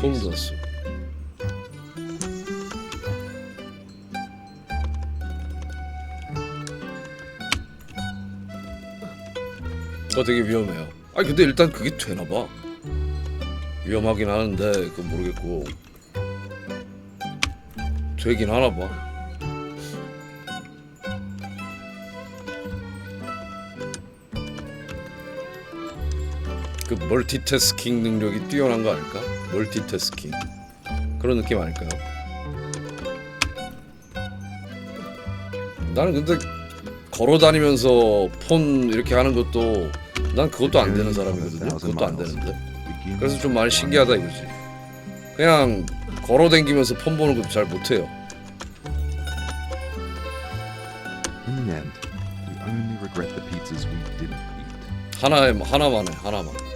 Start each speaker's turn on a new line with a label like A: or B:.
A: 소름. 돋았어. 어 되게 위험해요. 아 근데 일단 그게 되나 봐. 위험하긴 하는데 그건 모르겠고 되긴 하나 봐. 그 멀티태스킹 능력이 뛰어난 거 아닐까? 멀티태스킹 그런 느낌 아닐까요? 나는 근데 걸어 다니면서 폰 이렇게 하는 것도 난 그것도 안 되는 사람이거든요. 그것도 안 되는데 그래서 좀 많이 신기하다 이거지. 그냥 걸어 다니면서 폰 보는 것도 잘 못해요. 하나에 하나만 해 하나만.